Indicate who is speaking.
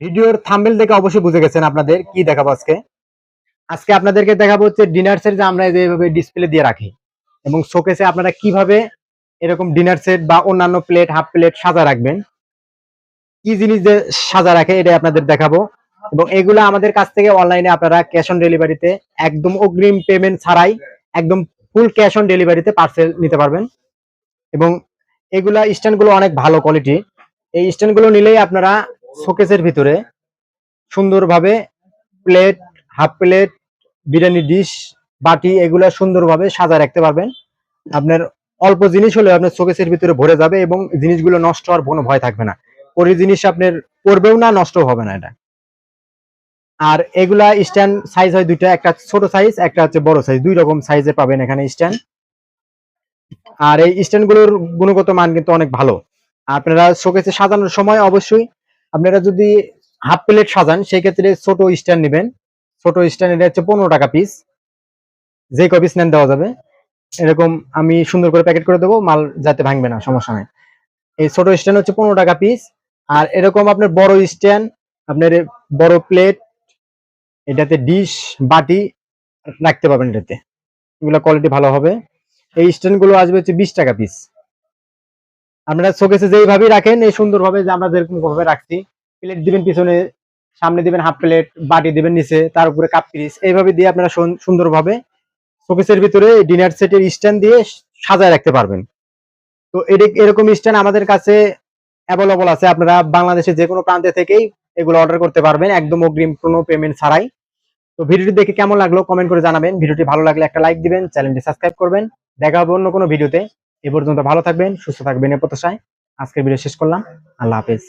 Speaker 1: ভিডিওর থাম্বেল দেখে অবশ্যই বুঝে গেছেন আপনাদের কি দেখাবো আজকে। আজকে আপনাদেরকে দেখাবো হচ্ছে ডিনার সেট যে আমরা যেভাবে ডিসপ্লে দিয়ে রাখি। এবং শোকেসে আপনারা কীভাবে এরকম ডিনার সেট বা অন্যান্য প্লেট হাফ প্লেট সাজা রাখবেন। কি জিনিস দিয়ে সাজা রাখে এটা আপনাদের দেখাবো। এবং এগুলো আমাদের কাছ থেকে অনলাইনে আপনারা ক্যাশ অন ডেলিভারিতে একদম অগ্রিম পেমেন্ট ছাড়াই একদম ফুল ক্যাশ অন ডেলিভারিতে পার্সেল নিতে পারবেন। এবং এগুলা স্ট্যান্ডগুলো অনেক ভালো কোয়ালিটি এই স্ট্যান্ডগুলো নিলেই আপনারা শোকেসের ভিতরে সুন্দরভাবে plate, half plate, biryani dish, বাটি, এগুলা সুন্দরভাবে সাজা রাখতে পারবেন। আপনার অল্প জিনিস হলে আপনার শোকেসের ভিতরে ভরে যাবে এবং জিনিসগুলো নষ্ট হওয়ার কোনো ভয় থাকবে না। ওই জিনিস আপনার পড়বেও না নষ্ট হবে না এটা। আর এগুলা স্ট্যান্ড সাইজ হয় দুইটা, একটা ছোট সাইজ, একটা হচ্ছে বড় সাইজ। দুই রকম সাইজে পাবেন এখানে স্ট্যান্ড। আর এই স্ট্যান্ডগুলোর গুণগত মান কিন্তু অনেক ভালো। আপনারা শোকেসে সাজানোর সময় অবশ্যই আপনারা যদি হাফ প্লেট সাজান সেই ক্ষেত্রে ছোট স্ট্যান্ড নেবেন। ছোট স্ট্যান্ড এটা হচ্ছে পনেরো টাকা পিস যে কপিস নেন দেওয়া যাবে। এরকম আমি সুন্দর করে প্যাকেট করে দেবো, মাল যাতে ভাঙবে না, সমস্যা নাই। এই ছোট স্ট্যান্ড হচ্ছে পনেরো টাকা পিস আর এরকম আপনার বড় স্ট্যান্ড আপনার বড় প্লেট এটাতে ডিশ বাটি রাখতে পারবেন এটাতে। এগুলো কোয়ালিটি ভালো হবে। এই স্ট্যান্ডগুলো আসবে হচ্ছে বিশ টাকা পিস আপনারা শোকেসে যেইভাবেই রাখেন, এই সুন্দরভাবে যে আমরা যেরকম ভাবে রাখছি প্লেট দিবেন পিছনে, সামনে দিবেন হাফ প্লেট বাটি দিবেন নিচে, তার উপরে কাপ পিস এইভাবে দিয়ে আপনারা সুন- সুন্দরভাবে শোকেসের ভিতরে ডিনার সেটের স্ট্যান্ড দিয়ে সাজায় রাখতে পারবেন। তো এরকম স্ট্যান্ড আমাদের কাছে অ্যাভেলেবল আছে, আপনারা বাংলাদেশের যে কোনো প্রান্তে থেকেই এগুলো অর্ডার করতে পারবেন, একদম অগ্রিম কোনো পেমেন্ট ছাড়াই। তো ভিডিওটি দেখে কেমন লাগল কমেন্ট করে জানাবেন। ভিডিওটি ভালো লাগলে একটা লাইক দিবেন চ্যানেলটি সাবস্ক্রাইব করবেন। দেখা হবে অন্য কোনো ভিডিওতে এ পর্যন্ত ভালো থাকবেন সুস্থ থাকবেন এ প্রত্যাশায়। আজকের ভিডিও শেষ করলাম। আল্লাহ হাফেজ।